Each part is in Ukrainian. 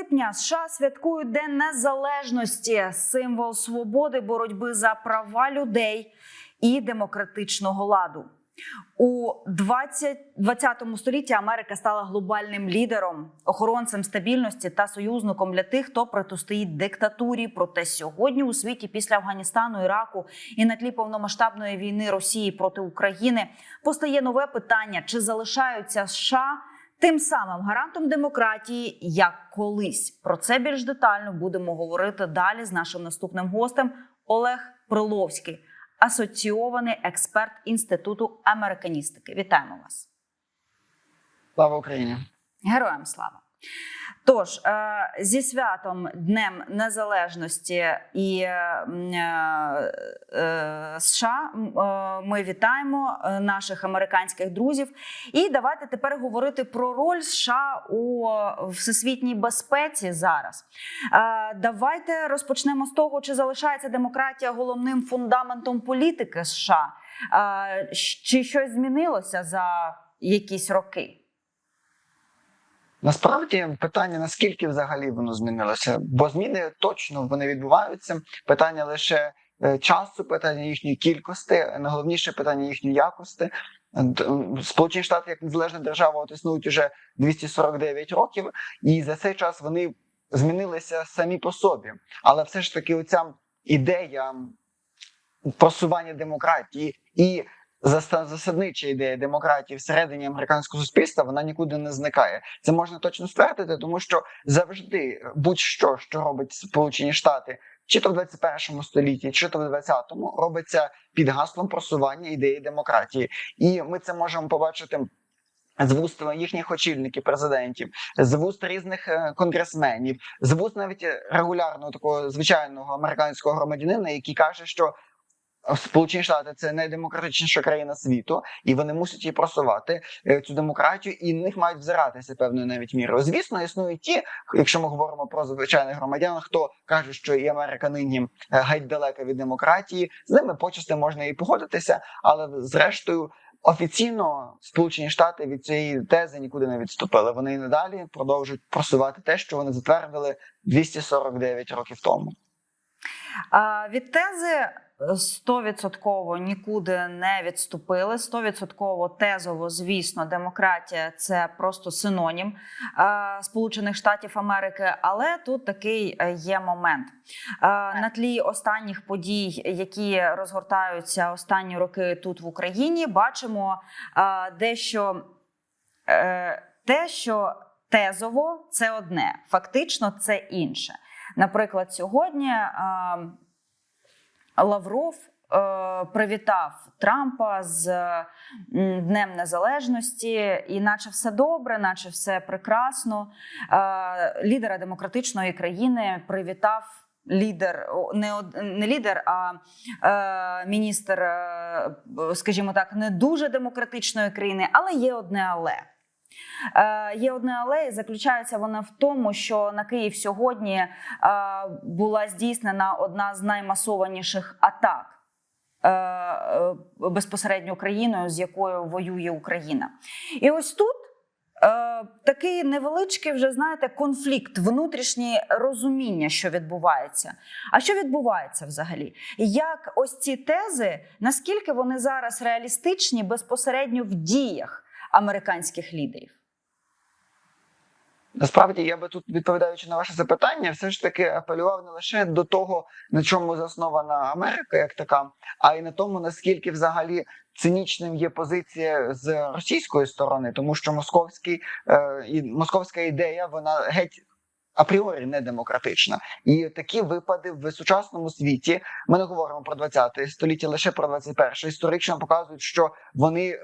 липня США святкують День Незалежності, символ свободи, боротьби за права людей і демократичного ладу. У 20, 20 столітті Америка стала глобальним лідером, охоронцем стабільності та союзником для тих, хто протистоїть диктатурі. Проте сьогодні у світі після Афганістану, Іраку і на тлі повномасштабної війни Росії проти України постає нове питання: чи залишаються США тим самим гарантом демократії, як колись? Про це більш детально будемо говорити далі з нашим наступним гостем Олег Приловський асоційований експерт інституту американістики. Вітаємо вас, Слава Україні! героям слава. Тож е, зі святом Днем Незалежності і е, е, США ми вітаємо наших американських друзів. І давайте тепер говорити про роль США у всесвітній безпеці зараз. Давайте розпочнемо з того, чи залишається демократія головним фундаментом політики США, чи щось змінилося за якісь роки. Насправді питання наскільки взагалі воно змінилося, бо зміни точно вони відбуваються. Питання лише е, часу, питання їхньої кількості, найголовніше питання їхньої якості. Сполучені Штати як незалежна держава от існують уже 249 років, і за цей час вони змінилися самі по собі. Але все ж таки, оця ідея просування демократії і засаднича ідея демократії всередині американського суспільства вона нікуди не зникає. Це можна точно ствердити, тому що завжди будь-що, що робить Сполучені Штати, чи то в 21 столітті, чи то в 20-му, робиться під гаслом просування ідеї демократії, і ми це можемо побачити. З вуст їхніх очільників, президентів, з вуст різних е, конгресменів, з вуст навіть регулярного такого звичайного американського громадянина, який каже, що Сполучені Штати це найдемократичніша країна світу, і вони мусять її просувати е, цю демократію, і на них мають взиратися певною навіть мірою. Звісно, існують ті, якщо ми говоримо про звичайних громадян, хто каже, що і Америка нині е, геть далека від демократії. З ними почасти можна і погодитися, але зрештою. Офіційно Сполучені Штати від цієї тези нікуди не відступили. Вони і надалі продовжують просувати те, що вони затвердили 249 років тому. А, від тези 100% нікуди не відступили. 100% тезово, звісно, демократія це просто синонім Сполучених Штатів Америки. Але тут такий е, є момент на тлі останніх подій, які розгортаються останні роки тут в Україні. Бачимо дещо е, те, що тезово це одне, фактично це інше. Наприклад, сьогодні Лавров е, привітав Трампа з Днем Незалежності, і наче все добре, наче все прекрасно. Е, лідера демократичної країни привітав. Лідер не не лідер, а е, міністр, е, скажімо так, не дуже демократичної країни, але є одне але. Е, є одне але, і заключається вона в тому, що на Київ сьогодні е, була здійснена одна з наймасованіших атак е, безпосередньо країною, з якою воює Україна. І ось тут. Такий невеличкий, вже знаєте, конфлікт, внутрішнє розуміння, що відбувається. А що відбувається взагалі? Як ось ці тези, наскільки вони зараз реалістичні безпосередньо в діях американських лідерів? Насправді я би тут, відповідаючи на ваше запитання, все ж таки апелював не лише до того, на чому заснована Америка, як така, а й на тому, наскільки взагалі цинічним є позиція з російської сторони, тому що московський е, і московська ідея вона геть. Апріорі не демократична, і такі випади в сучасному світі. Ми не говоримо про 20 століття, лише про 21 історично показують, що вони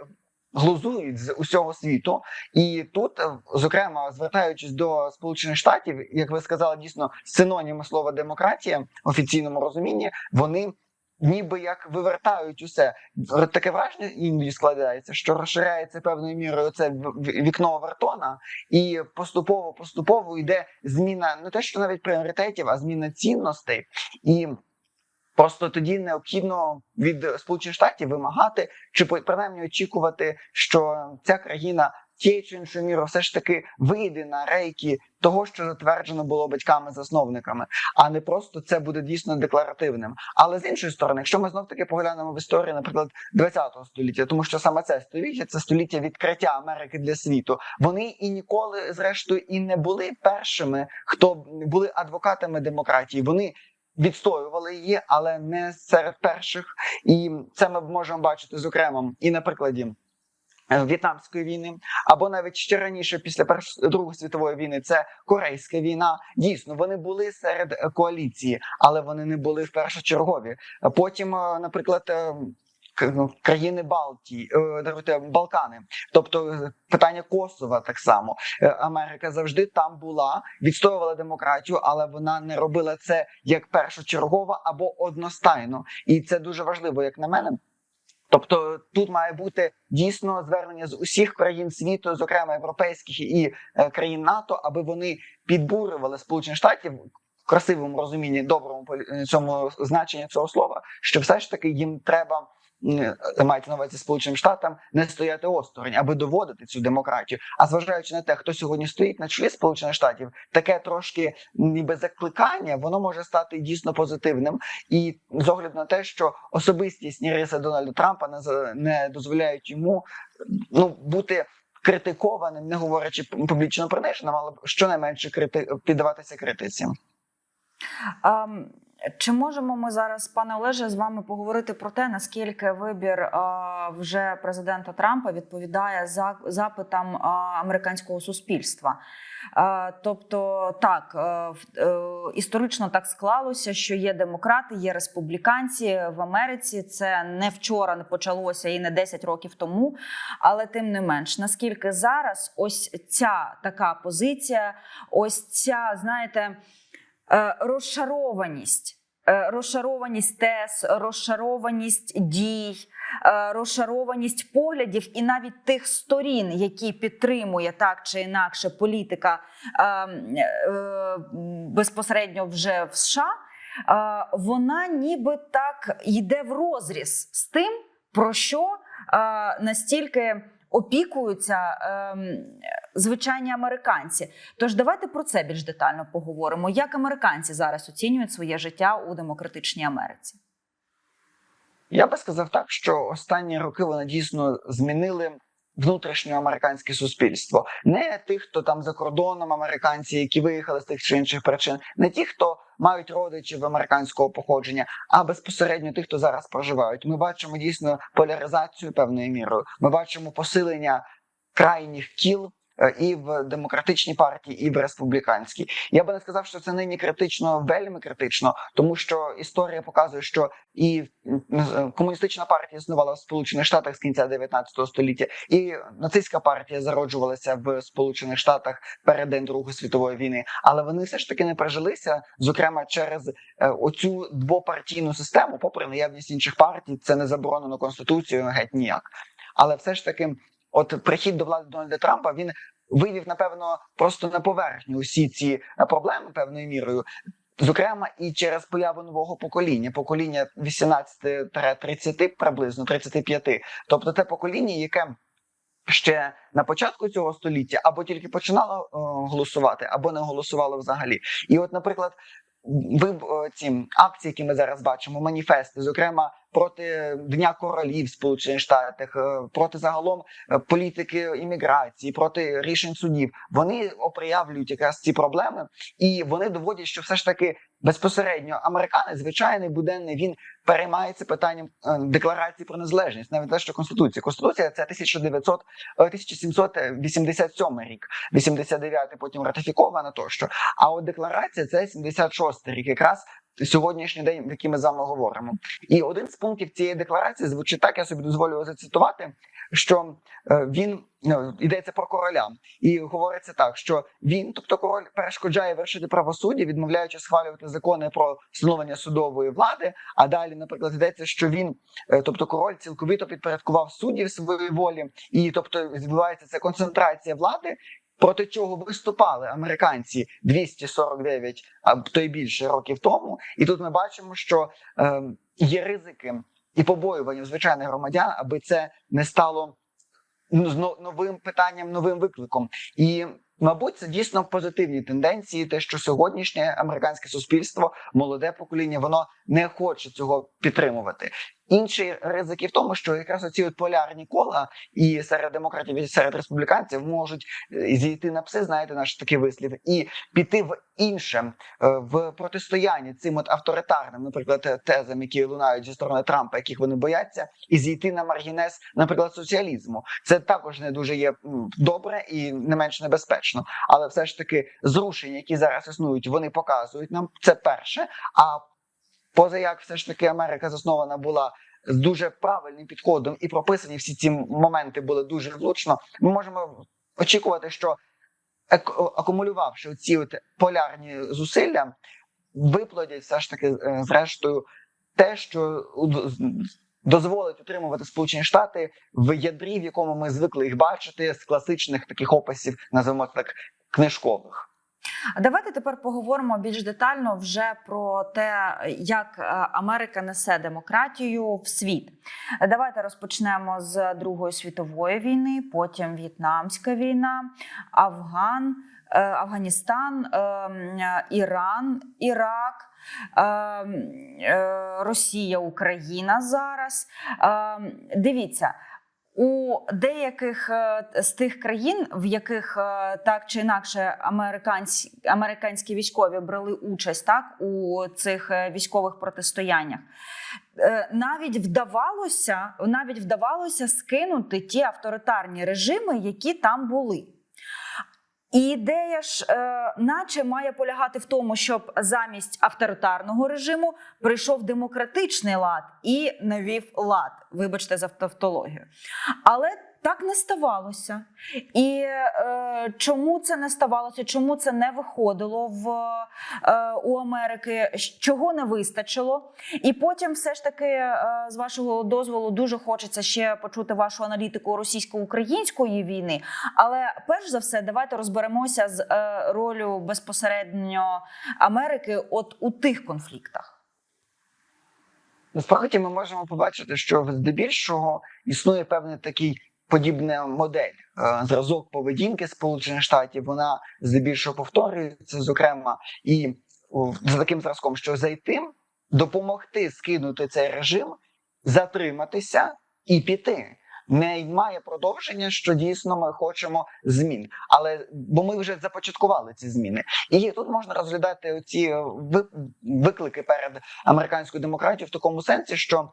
глузують з усього світу, і тут, е, зокрема, звертаючись до Сполучених Штатів, як ви сказали, дійсно синоніми слова демократія в офіційному розумінні, вони ніби як вивертають усе. Таке враження іноді складається, що розширяється певною мірою це вікно Вертона, і поступово поступово йде зміна не те, що навіть пріоритетів, а зміна цінностей і. Просто тоді необхідно від Сполучених Штатів вимагати чи принаймні очікувати, що ця країна тією чи іншою мірою все ж таки вийде на рейки того, що затверджено було батьками-засновниками, а не просто це буде дійсно декларативним. Але з іншої сторони, якщо ми знов таки поглянемо в історію, наприклад, 20-го століття, тому що саме це століття це століття відкриття Америки для світу. Вони і ніколи, зрештою, і не були першими, хто були адвокатами демократії. Вони відстоювали її, але не серед перших. І це ми можемо бачити зокрема і на прикладі. е, В'єтнамської війни, або навіть ще раніше, після першої другої світової війни, це Корейська війна. Дійсно, вони були серед коаліції, але вони не були в першочергові. Потім, е, наприклад, е, країни Балтії, е, Балкани, тобто е, питання Косова, так само Е, Америка завжди там була, відстоювала демократію, але вона не робила це як першочергово або одностайно, і це дуже важливо, як на мене. Тобто тут має бути дійсно звернення з усіх країн світу, зокрема європейських і країн НАТО, аби вони підбурювали Сполучені Штатів в красивому розумінні, доброму цьому значенні цього слова, що все ж таки їм треба. М, Мається на увазі Сполученим Штатам не стояти осторонь, аби доводити цю демократію. А зважаючи на те, хто сьогодні стоїть на чолі Сполучених Штатів, таке трошки ніби закликання, воно може стати дійсно позитивним. І з огляду на те, що особистісні риси Дональда Трампа не, не дозволяють йому ну бути критикованим, не говорячи публічно приниженим, але щонайменше крити піддаватися критиці. Ем, Чи можемо ми зараз, пане Олеже, з вами поговорити про те, наскільки вибір вже президента Трампа відповідає за запитам американського суспільства? Тобто, так е, е, історично так склалося, що є демократи, є республіканці в Америці. Це не вчора не почалося і не 10 років тому. Але тим не менш, наскільки зараз ось ця така позиція, ось ця, знаєте. Е, розшарованість. Е, Розшарованість тез, розшарованість дій, е, розшарованість поглядів і навіть тих сторін, які підтримує так чи інакше політика е, е, безпосередньо вже в США, вона ніби так йде в розріз з тим, про що настільки опікуються ем, звичайні американці. Тож давайте про це більш детально поговоримо. Як американці зараз оцінюють своє життя у демократичній Америці? Я би сказав так, що останні роки вони дійсно змінили внутрішньоамериканське суспільство. Не тих, хто там за кордоном, американці, які виїхали з тих чи інших причин, не ті, хто мають родичів американського походження, а безпосередньо тих, хто зараз проживають. Ми бачимо дійсно поляризацію певною мірою. Ми бачимо посилення крайніх кіл. Е, І в демократичній партії, і в республіканській. Я би не сказав, що це нині критично, вельми критично, тому що історія показує, що і м, комуністична партія існувала в Сполучених Штатах з кінця 19 століття, і нацистська партія зароджувалася в Сполучених Штатах перед день Другої світової війни. Але вони все ж таки не прижилися, зокрема через е, оцю двопартійну систему, попри наявність інших партій, це не заборонено конституцією геть ніяк. Але все ж таки, от прихід до влади Дональда Трампа він вивів напевно просто на поверхню усі ці е, проблеми певною мірою. Зокрема, і через появу нового покоління, покоління 18-30, приблизно 35. Тобто те покоління, яке ще на початку цього століття або тільки починало е, голосувати, або не голосувало взагалі. І, от, наприклад, ви е, ці акції, які ми зараз бачимо, маніфести, зокрема проти Дня королів Сполучених Штатах, е, проти загалом е, політики імміграції, проти рішень судів, вони оприявлюють якраз ці проблеми, і вони доводять, що все ж таки безпосередньо американець, звичайний буденний, він переймається питанням е, декларації про незалежність, навіть те, що конституція. Конституція це 1900, е, 1787 рік, 89 потім ратифікована тощо. А от декларація це 76 рік, якраз сьогоднішній день, який ми з вами говоримо. І один з пунктів цієї декларації звучить так, я собі дозволю зацитувати, що е, він ну, йдеться про короля, і говориться так, що він, тобто король, перешкоджає вершити правосуддя, відмовляючи схвалювати закони про встановлення судової влади. А далі, наприклад, йдеться, що він, е, тобто король, цілковито підпорядкував суддів своїй волі, і тобто відбувається ця концентрація влади. Проти чого виступали американці 249, а то й більше років тому, і тут ми бачимо, що е, є ризики і побоювання звичайних громадян, аби це не стало ну, новим питанням, новим викликом. І, мабуть, це дійсно позитивні тенденції, те, що сьогоднішнє американське суспільство, молоде покоління, воно не хоче цього підтримувати. Інший ризик і в тому, що якраз оці от полярні кола і серед демократів, і серед республіканців можуть е, зійти на пси, знаєте, наш такий вислів, і піти в інше е, в протистоянні цим от авторитарним, наприклад, тезам, які лунають зі сторони Трампа, яких вони бояться, і зійти на маргінез, наприклад, соціалізму. Це також не дуже є добре і не менш небезпечно. Але все ж таки зрушення, які зараз існують, вони показують нам це перше. А поза як все ж таки Америка заснована була з дуже правильним підходом і прописані всі ці моменти були дуже влучно. Ми можемо очікувати, що акумулювавши ці от полярні зусилля, виплодять все ж таки е, зрештою те, що дозволить утримувати Сполучені Штати в ядрі, в якому ми звикли їх бачити з класичних таких описів, називаємо так книжкових. Давайте тепер поговоримо більш детально вже про те, як е, Америка несе демократію в світ. Давайте розпочнемо з Другої світової війни, потім В'єтнамська війна, Афган, е, Афганістан, е, Іран, Ірак. е, е, Росія, Україна зараз. Е, Дивіться, у деяких е, з тих країн, в яких е, так чи інакше американські, американські військові брали участь так у цих е, військових протистояннях, навіть вдавалося, навіть вдавалося скинути ті авторитарні режими, які там були. І ідея ж, е, наче має полягати в тому, щоб замість авторитарного режиму прийшов демократичний лад і навів лад. Вибачте за тавтологію. Але так не ставалося. І е, чому це не ставалося? Чому це не виходило в, е, у Америки? Чого не вистачило? І потім, все ж таки, е, з вашого дозволу, дуже хочеться ще почути вашу аналітику російсько-української війни. Але перш за все, давайте розберемося з е, ролью безпосередньо Америки от у тих конфліктах. Насправді ми можемо побачити, що здебільшого існує певний такий подібна модель. Е, Зразок поведінки Сполучених Штатів вона здебільшого повторюється, зокрема, і о, за таким зразком, що зайти, допомогти скинути цей режим, затриматися і піти. Не має продовження, що дійсно ми хочемо змін, але бо ми вже започаткували ці зміни, і тут можна розглядати ці виклики перед американською демократією в такому сенсі, що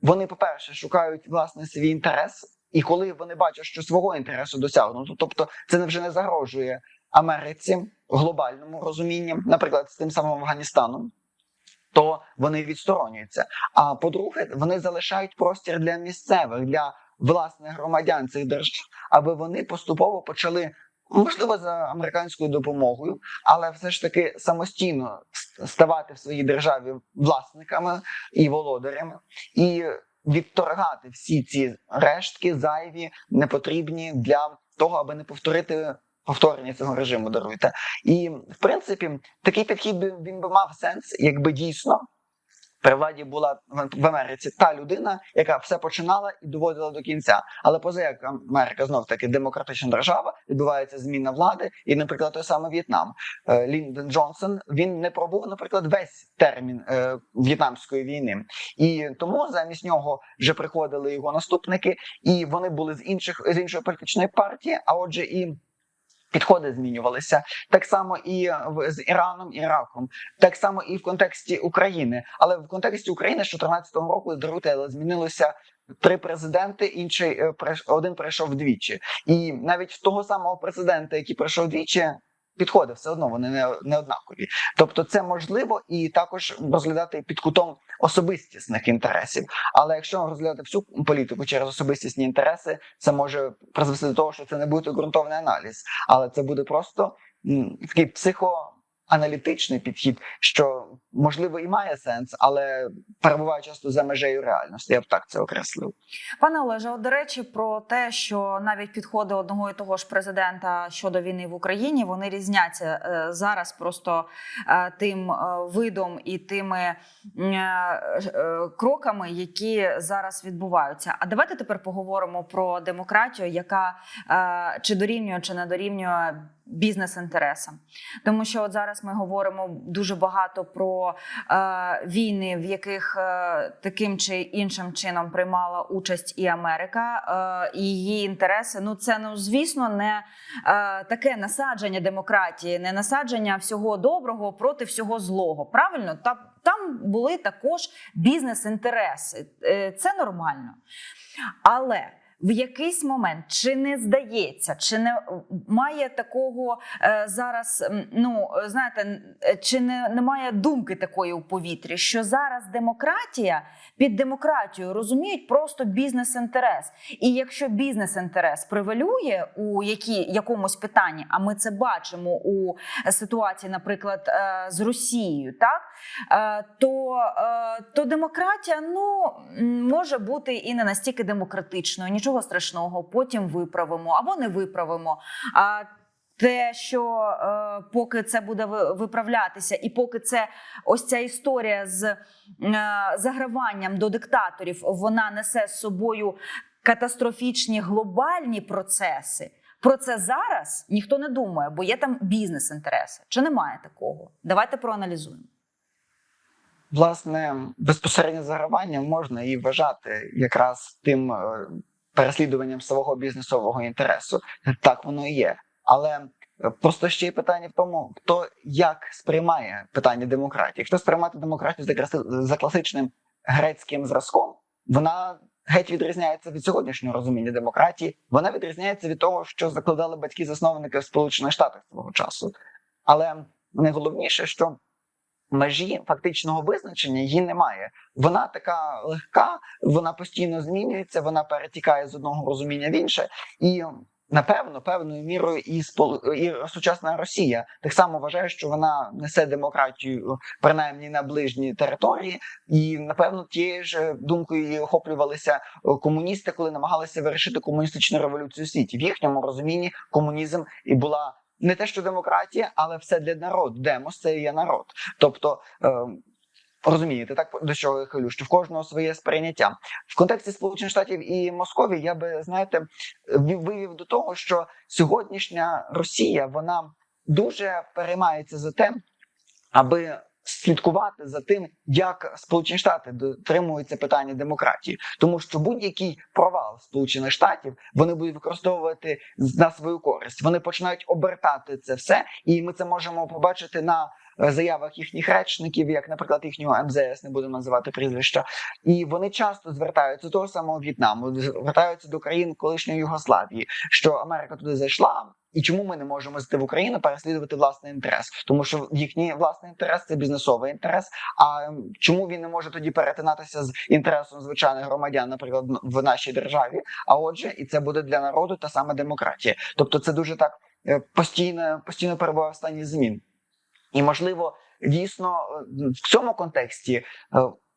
вони, по-перше, шукають власне свій інтерес, і коли вони бачать, що свого інтересу досягнуто, тобто це вже не загрожує Америці глобальному розумінні, наприклад, з тим самим Афганістаном. То вони відсторонюються. А по-друге, вони залишають простір для місцевих, для власних громадян цих держав, аби вони поступово почали, можливо, за американською допомогою, але все ж таки самостійно ставати в своїй державі власниками і володарями, і відторгати всі ці рештки, зайві, непотрібні для того, аби не повторити. Повторення цього режиму даруйте, і в принципі такий підхід він би мав сенс, якби дійсно при владі була в Америці та людина, яка все починала і доводила до кінця. Але поза як Америка знов таки демократична держава, відбувається зміна влади, і, наприклад, той самий В'єтнам Е, Ліндон Джонсон він не пробув, наприклад, весь термін е, в'єтнамської війни, і тому замість нього вже приходили його наступники, і вони були з інших з іншої політичної партії. А отже, і Підходи змінювалися так само і з Іраном, і Іраком, так само і в контексті України. Але в контексті України з 14 року даруйте, змінилося три президенти. Інший е, один прийшов двічі, і навіть того самого президента, який прийшов двічі. Підходи все одно вони не, не однакові. Тобто, це можливо і також розглядати під кутом особистісних інтересів. Але якщо розглядати всю політику через особистісні інтереси, це може призвести до того, що це не буде ґрунтовний аналіз, але це буде просто такий психо. Аналітичний підхід, що можливо і має сенс, але перебуває часто за межею реальності. Я б так це окреслив. Пане Олеже, от, до речі, про те, що навіть підходи одного і того ж президента щодо війни в Україні вони різняться е, зараз просто е, тим е, видом і тими кроками, які зараз відбуваються. А давайте тепер поговоримо про демократію, яка чи дорівнює, чи не дорівнює бізнес-інтересам. Тому що от зараз ми говоримо дуже багато про е, війни, в яких е, таким чи іншим чином приймала участь і Америка, е, її інтереси. Ну це ну звісно не е, таке насадження демократії, не насадження всього доброго проти всього злого. Правильно, та там були також бізнес-інтереси. Е, Це нормально. Але в якийсь момент чи не здається, чи не має такого е, зараз, ну е, знаєте, е, чи не немає думки такої у повітрі, що зараз демократія під демократією розуміють просто бізнес-інтерес. І якщо бізнес-інтерес превалює у які, якомусь питанні, а ми це бачимо у ситуації, наприклад, е, з Росією, так е, то, е, то демократія ну може бути і не настільки демократичною, нічого страшного. Потім виправимо або не виправимо. А те, що е, поки це буде виправлятися, і поки це ось ця історія з е, заграванням до диктаторів, вона несе з собою катастрофічні глобальні процеси. Про це зараз ніхто не думає, бо є там бізнес-інтереси. Чи немає такого? Давайте проаналізуємо. Власне, безпосереднє загравання можна і вважати якраз тим е, переслідуванням свого бізнесового інтересу. Так воно і є. Але е, просто ще й питання в тому, хто як сприймає питання демократії. Якщо сприймати демократію за класичним грецьким зразком, вона геть відрізняється від сьогоднішнього розуміння демократії. Вона відрізняється від того, що закладали батьки-засновники в Сполучених Штатах свого часу. Але найголовніше, що межі фактичного визначення її немає. Вона така легка, вона постійно змінюється, вона перетікає з одного розуміння в інше, і напевно, певною мірою і спол... і сучасна Росія так само вважає, що вона несе демократію принаймні на ближній території, і напевно тією ж думкою і охоплювалися е, комуністи, коли намагалися вирішити комуністичну революцію світі. В їхньому розумінні комунізм і була. Не те, що демократія, але все для народу. Демос це є народ. Тобто е, розумієте, так до чого я хилю, що в кожного своє сприйняття в контексті Сполучених Штатів і Московії. Я би знаєте вів- вивів до того, що сьогоднішня Росія вона дуже переймається за те, аби слідкувати за тим, як Сполучені Штати дотримуються питання демократії, тому що будь-який провал Сполучених Штатів вони будуть використовувати на свою користь. Вони починають обертати це все, і ми це можемо побачити на е, заявах їхніх речників, як, наприклад, їхнього МЗС, не будемо називати прізвища, і вони часто звертаються до того самого В'єтнаму, звертаються до країн колишньої Югославії, що Америка туди зайшла. І чому ми не можемо зайти в Україну переслідувати власний інтерес? Тому що їхній власний інтерес це бізнесовий інтерес. А ем, чому він не може тоді перетинатися з інтересом звичайних громадян, наприклад, в нашій державі? А отже, і це буде для народу та саме демократія. Тобто, це дуже так е, постійно, постійно перебуває в стані змін. І можливо, дійсно е, в цьому контексті. е,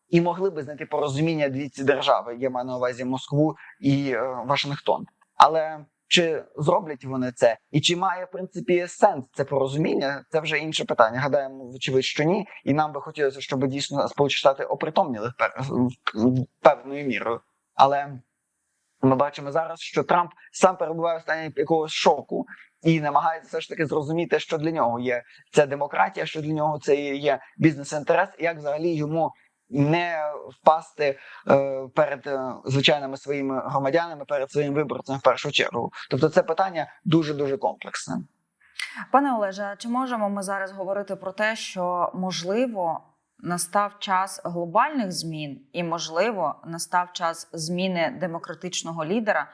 І могли би знайти порозуміння дві ці держави. Я маю на увазі Москву і Вашингтон. Але чи зроблять вони це, і чи має в принципі сенс це порозуміння? Це вже інше питання. Гадаємо, вочевидь, що ні. І нам би хотілося, щоб дійсно Сполучені Штати опритомніли певною мірою. Але ми бачимо зараз, що Трамп сам перебуває в стані якогось шоку і намагається все ж таки зрозуміти, що для нього є ця демократія, що для нього це є бізнес-інтерес, і як взагалі йому не впасти е, перед е, звичайними своїми громадянами, перед своїм виборцем в першу чергу. Тобто, це питання дуже дуже комплексне. Пане Олеже, чи можемо ми зараз говорити про те, що можливо настав час глобальних змін, і можливо настав час зміни демократичного лідера,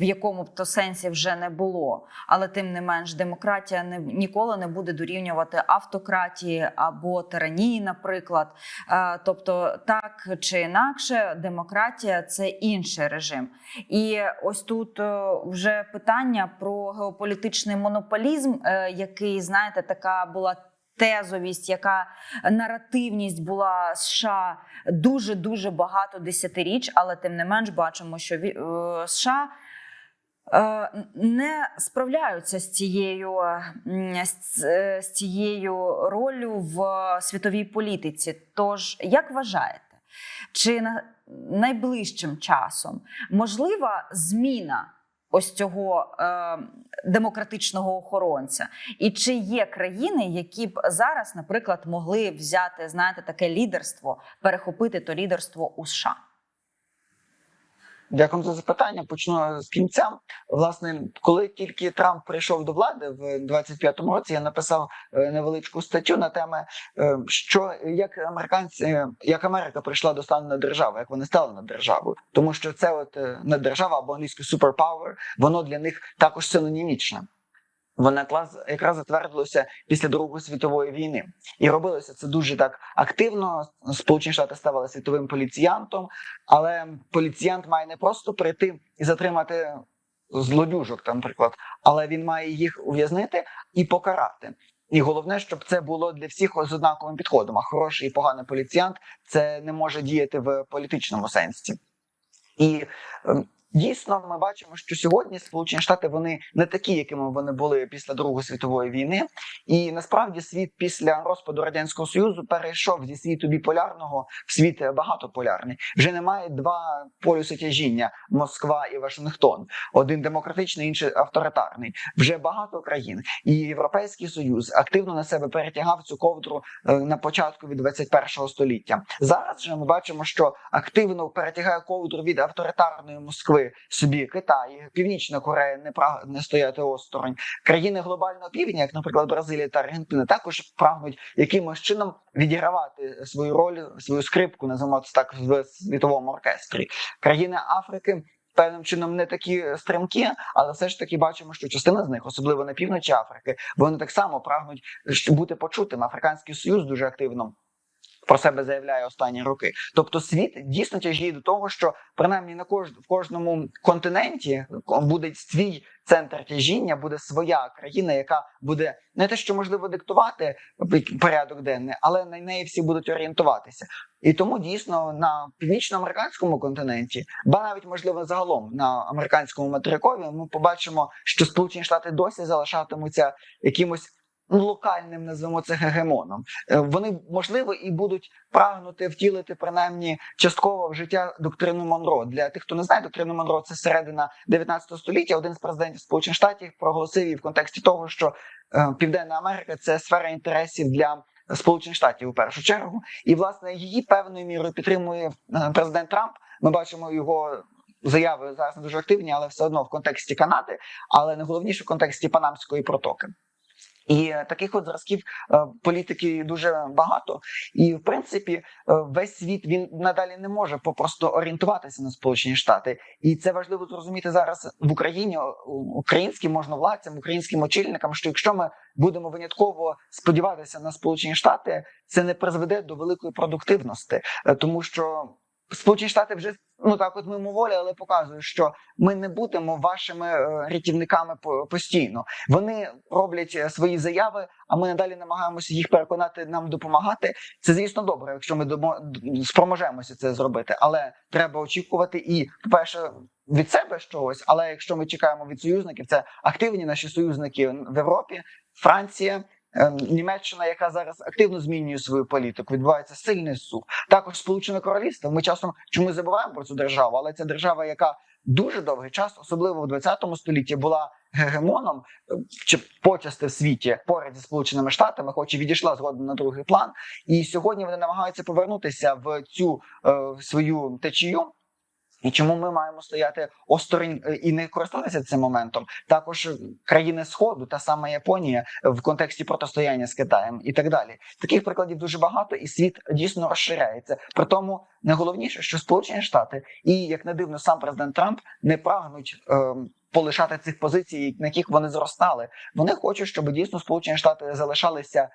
в якому б то сенсі вже не було. Але тим не менш, демократія не ніколи не буде дорівнювати автократії або тиранії, наприклад. Е, Тобто, так чи інакше, демократія це інший режим. І ось тут е, вже питання про геополітичний монополізм, е, який знаєте, така була тезовість, яка наративність була США дуже дуже багато десятиріч, але тим не менш бачимо, що е, США. е, Не справляються з цією з, е, цією ролью в світовій політиці. Тож, як вважаєте, чи на найближчим часом можлива зміна ось цього е, демократичного охоронця? І чи є країни, які б зараз, наприклад, могли взяти знаєте, таке лідерство, перехопити то лідерство у США? Дякую за запитання. Почну з кінця. Власне, коли тільки Трамп прийшов до влади в 25-му році, я написав е, невеличку статтю на теми, е, що як американці, як Америка прийшла до стану держави, як вони стали над державою, тому що це от е, не держава або англійською superpower, воно для них також синонімічне. Воно якраз затвердилося після Другої світової війни, і робилося це дуже так активно. Сполучені Штати ставали світовим поліціянтом, але поліціянт має не просто прийти і затримати злодюжок, там, наприклад, але він має їх ув'язнити і покарати. І головне, щоб це було для всіх з однаковим підходом. А хороший і поганий поліціянт це не може діяти в політичному сенсі. І ем, дійсно ми бачимо, що сьогодні Сполучені Штати вони не такі, якими вони були після Другої світової війни. І насправді світ після розпаду радянського союзу перейшов зі світу біполярного в світ багатополярний. Вже немає два полюси тяжіння Москва і Вашингтон. Один демократичний, інший авторитарний. Вже багато країн. І Європейський Союз активно на себе перетягав цю ковдру е, на початку від 21-го століття. Зараз же ми бачимо, що активно перетягає ковдру від авторитарної Москви собі Китай, Північна Корея не прагне стояти осторонь. Країни глобального півдня, як, наприклад, Бразилія та Аргентина, також прагнуть якимось чином відігравати свою роль, свою скрипку, називаємо так в світовому оркестрі. Країни Африки. Певним чином не такі стрімкі, але все ж таки бачимо, що частина з них, особливо на півночі Африки, вони так само прагнуть бути почутими. Африканський союз дуже активно про себе заявляє останні роки. Тобто, світ дійсно тяжіє до того, що принаймні на кож... в кожному континенті буде свій центр тяжіння, буде своя країна, яка буде не те, що можливо диктувати порядок денний, але на неї всі будуть орієнтуватися. І тому дійсно на північноамериканському континенті, ба навіть можливо загалом на американському материкові, ми побачимо, що Сполучені Штати досі залишатимуться якимось локальним, називаємо це гегемоном. Е, Вони можливо і будуть прагнути втілити принаймні частково в життя доктрину Монро. Для тих, хто не знає, доктрину Монро це середина 19 століття. Один з президентів Сполучених Штатів проголосив її в контексті того, що е, Південна Америка це сфера інтересів для. Сполучених Штатів у першу чергу, і власне її певною мірою підтримує е, президент Трамп. Ми бачимо його заяви зараз не дуже активні, але все одно в контексті Канади, але найголовніше в контексті Панамської протоки. І е, таких от зразків е, політики дуже багато, і в принципі е, весь світ він надалі не може попросту орієнтуватися на Сполучені Штати, і це важливо зрозуміти зараз в Україні українським можновладцям, українським очільникам. Що якщо ми будемо винятково сподіватися на Сполучені Штати, це не призведе до великої продуктивності, тому що Сполучені Штати вже ну так, от мимоволі, але показують, що ми не будемо вашими е, рятівниками постійно. Вони роблять е, свої заяви, а ми надалі намагаємося їх переконати нам допомагати. Це звісно добре, якщо ми спроможемося це зробити. Але треба очікувати і, по-перше, від себе чогось. Але якщо ми чекаємо від союзників, це активні наші союзники в Європі, Франція. Е, Німеччина, яка зараз активно змінює свою політику, відбувається сильний сув. Також Сполучене Королівство. Ми часом чомусь забуваємо про цю державу, але це держава, яка дуже довгий час, особливо в 20 столітті, була гегемоном е, чи почасти в світі поряд зі сполученими штатами, хоч і відійшла згодом на другий план. І сьогодні вони намагаються повернутися в цю е, свою течію. І чому ми маємо стояти осторонь е, і не користуватися цим моментом? Також країни Сходу, та сама Японія е, в контексті протистояння з Китаєм і так далі. Таких прикладів дуже багато, і світ дійсно розширяється. При тому найголовніше, що Сполучені Штати і як не дивно, сам президент Трамп не прагнуть. Е, Полишати цих позицій, на яких вони зростали. Вони хочуть, щоб дійсно Сполучені Штати залишалися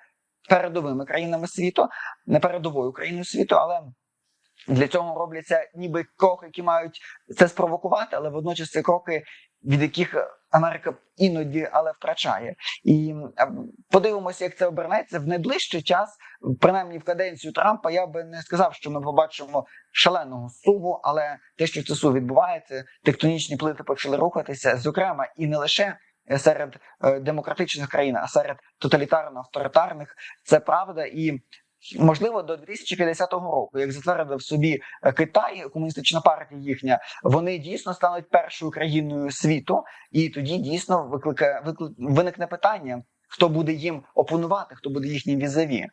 передовими країнами світу, не передовою країною світу, але для цього робляться ніби кроки, які мають це спровокувати, але водночас ці кроки від яких Америка іноді але втрачає. І е, подивимося, як це обернеться в найближчий час, принаймні в каденцію Трампа. Я би не сказав, що ми побачимо шаленого суву, але те, що це сув відбувається, тектонічні плити почали рухатися, зокрема, і не лише серед е, демократичних країн, а серед тоталітарно-авторитарних. Це правда і. Можливо, до 2050 року, як затвердив собі е, Китай, комуністична партія їхня, вони дійсно стануть першою країною світу, і тоді дійсно викликає виклик, виникне питання, хто буде їм опонувати, хто буде їхнім візаві.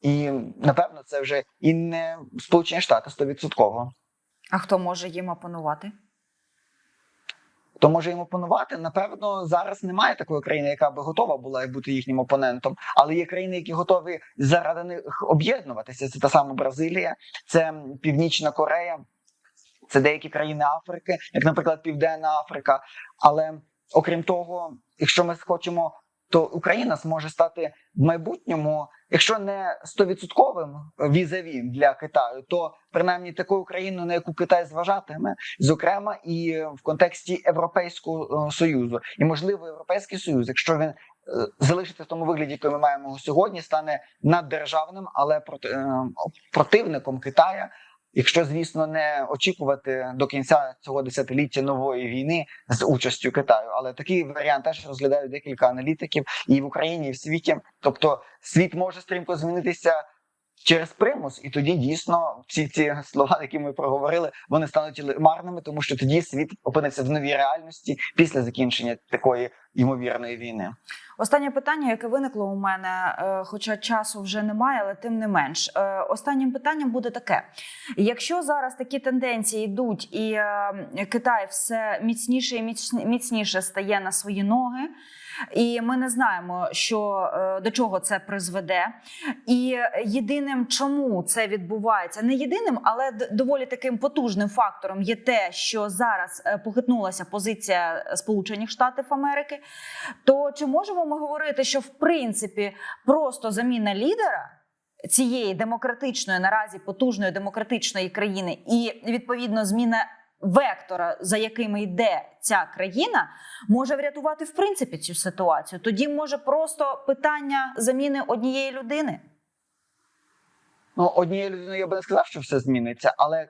І напевно це вже і не Сполучені Штати стовідсотково. А хто може їм опанувати? Хто може їм опонувати? Напевно, зараз немає такої країни, яка би готова була бути їхнім опонентом. Але є країни, які готові заради них об'єднуватися. Це та сама Бразилія, це Північна Корея, це деякі країни Африки, як, наприклад, Південна Африка. Але окрім того, якщо ми хочемо, то Україна зможе стати в майбутньому, якщо не стовідсотковим візаві для Китаю, то принаймні такою країною, на яку Китай зважатиме, зокрема і в контексті Європейського е, союзу, і можливо, європейський союз, якщо він е, залишиться в тому вигляді, який ми маємо сьогодні, стане наддержавним, але проти, е, противником Китая. Якщо, звісно, не очікувати до кінця цього десятиліття нової війни з участю Китаю, але такий варіант теж розглядають декілька аналітиків і в Україні, і в світі. Тобто, світ може стрімко змінитися через примус, і тоді дійсно всі ці слова, які ми проговорили, вони стануть марними, тому що тоді світ опиниться в новій реальності після закінчення такої ймовірної війни. Останнє питання, яке виникло у мене, е, хоча часу вже немає, але тим не менш, Е, останнім питанням буде таке: якщо зараз такі тенденції йдуть, і е, Китай все міцніше і міцніше стає на свої ноги. І ми не знаємо, що е, до чого це призведе. І єдиним, чому це відбувається, не єдиним, але доволі таким потужним фактором є те, що зараз е, похитнулася позиція Сполучених Штатів Америки. То чи можемо ми говорити, що в принципі просто заміна лідера? Цієї демократичної наразі потужної демократичної країни, і відповідно зміна вектора, за якими йде ця країна, може врятувати в принципі цю ситуацію. Тоді може просто питання заміни однієї людини. Ну, однією людиною я би не сказав, що все зміниться, але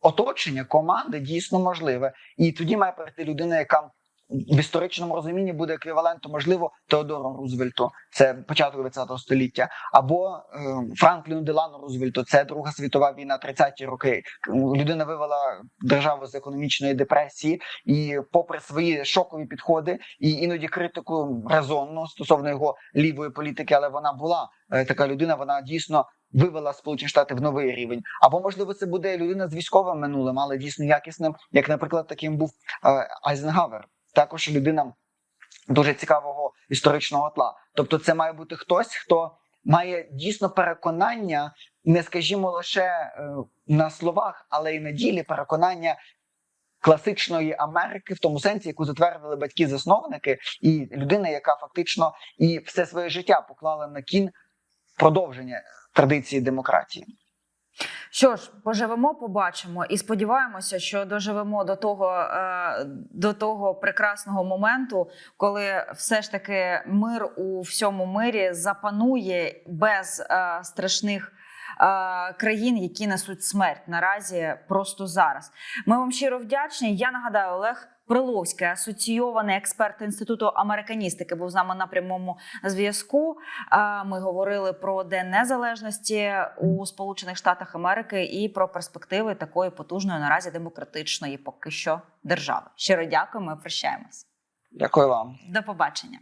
оточення команди дійсно можливе. І тоді має прийти людина, яка в історичному розумінні буде еквівалентом, можливо, Теодору Рузвельту, це початок ХХ століття, або е, Франкліну Делану Рузвельту, це Друга світова війна, 30-ті роки. Людина вивела державу з економічної депресії, і, попри свої шокові підходи, і іноді критику резонну стосовно його лівої політики, але вона була е, така людина, вона дійсно вивела Сполучені Штати в новий рівень. Або можливо це буде людина з військовим минулим, але дійсно якісним, як, наприклад, таким був е, Айзенгавер. Також людина дуже цікавого історичного тла. Тобто, це має бути хтось, хто має дійсно переконання, не скажімо лише е, на словах, але й на ділі переконання. Класичної Америки в тому сенсі, яку затвердили батьки-засновники, і людина, яка фактично і все своє життя поклала на кін продовження традиції демократії. Що ж, поживемо, побачимо і сподіваємося, що доживемо до того, е, до того прекрасного моменту, коли все ж таки мир у всьому мирі запанує без е, страшних. е, Країн, які несуть смерть наразі просто зараз. Ми вам щиро вдячні. Я нагадаю, Олег Приловський, асоційований експерт інституту американістики, був з нами на прямому зв'язку. Ми говорили про День Незалежності у Сполучених Штатах Америки і про перспективи такої потужної наразі демократичної поки що держави. Щиро дякуємо. і Прощаємось. Дякую вам. До побачення.